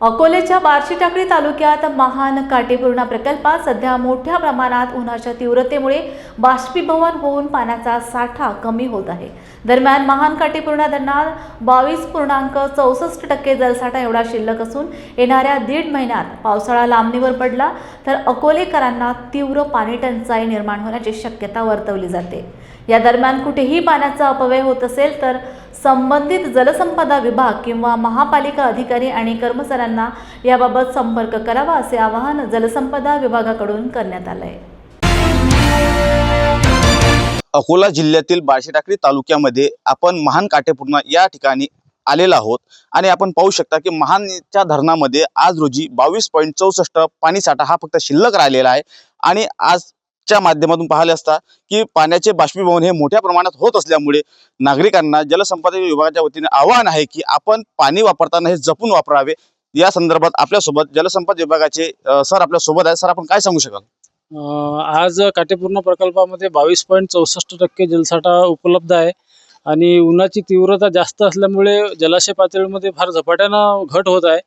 अकोलेच्या बार्शी टाकळी तालुक्यात महान काटेपूर्णा प्रकल्पात सध्या मोठ्या प्रमाणात उन्हाच्या तीव्रतेमुळे बाष्पीभवन होऊन पाण्याचा साठा कमी होत आहे. दरम्यान महान काटेपूर्णा धरणात बावीस पूर्णांक चौसष्ट टक्के जलसाठा एवढा शिल्लक असून येणाऱ्या दीड महिन्यात पावसाळा लांबणीवर पडला तर अकोलेकरांना तीव्र पाणी टंचाई निर्माण होण्याची शक्यता वर्तवली जाते. या दरम्यान कुठेही पाण्याचा अपव्यय होत असेल तर संबंधित जलसंपदा विभाग किंवा महापालिका अधिकारी आणि कर्मचाऱ्यांना याबाबत संपर्क करावा असे आवाहन जलसंपदा विभागाकडून करण्यात आलं आहे अकोला जिल्ह्यातील बार्शी टाकळी तालुक्यामध्ये आपण महान काटेपूर्णा या ठिकाणी आलेला आहोत. आणि आपण पाहू शकता की महानच्या धरणामध्ये आज रोजी बावीस पॉईंट चौसष्ट पाणीसाठा हा फक्त शिल्लक राहिलेला आहे. आणि आज च्या माध्यमातून पाहिले असता की पाण्याचे बाष्पीभवन हे मोठ्या प्रमाणात होत असल्यामुळे नागरिकांना जलसंपदा विभागाच्या वतीने आवाहन आहे की आपण पाणी वापरताना हे जपून वापरावे. या संदर्भात आपल्यासोबत जलसंपदा विभागाचे सर आपल्यासोबत आहे सर आपण काय सांगू शकाल? आज काटेपूर्ण प्रकल्पामध्ये बावीस पॉईंट चौसष्ट टक्के जलसाठा उपलब्ध आहे आणि उन्हाची तीव्रता जास्त असल्यामुळे जलाशय पातळीमध्ये फार झपाट्यानं घट होत आहे.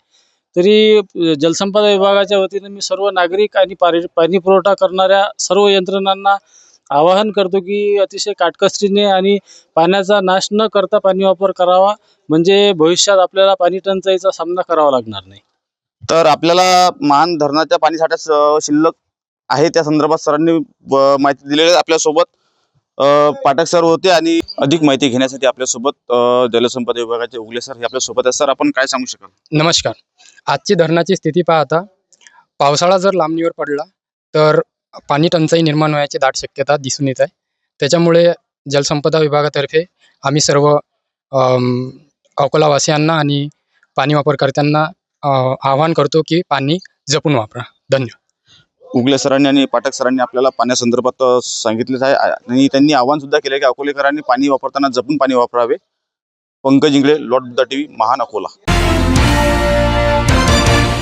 तरी जलसंपदा विभागाच्या वतीने मी सर्व नागरिक आणि पारी पाणी पुरवठा करणाऱ्या सर्व यंत्रणांना आवाहन करतो की अतिशय काटकसरीने आणि पाण्याचा नाश न करता पाणी वापर करावा. म्हणजे भविष्यात आपल्याला पाणी टंचाईचा सामना करावा लागणार नाही. तर आपल्याला महान धरणाच्या पाणी साठ्यात शिल्लक आहे त्या संदर्भात सरांनी माहिती दिलेली आपल्यासोबत. पाठक सर होते आणि अधिक माहिती घेण्यासाठी आपल्यासोबत अ, जलसंपदा विभागाचे उगले सर हे आपल्यासोबत आहे सर आपण काय सांगू शकाल? नमस्कार. आजची धरणाची स्थिती पाहता पावसाळा जर लांबणीवर पडला तर पाणी टंचाई निर्माण व्हायची दाट शक्यता दिसून येत आहे. त्याच्यामुळे जलसंपदा विभागातर्फे आम्ही सर्व अम, अकोलावासियांना आणि पाणी वापरकर्त्यांना अ, आवाहन करतो की पाणी जपून वापरा. धन्यवाद. उगले सरांनी आणि पाठक सरांनी आपल्याला पाण्यासंदर्भात सांगितलेच आहे. आणि त्यांनी आवाहन सुद्धा केलं की अकोलेकरांनी पाणी वापरताना जपून पाणी वापरावे. पंकज इंगळे लॉट द टीव्ही महान अकोला.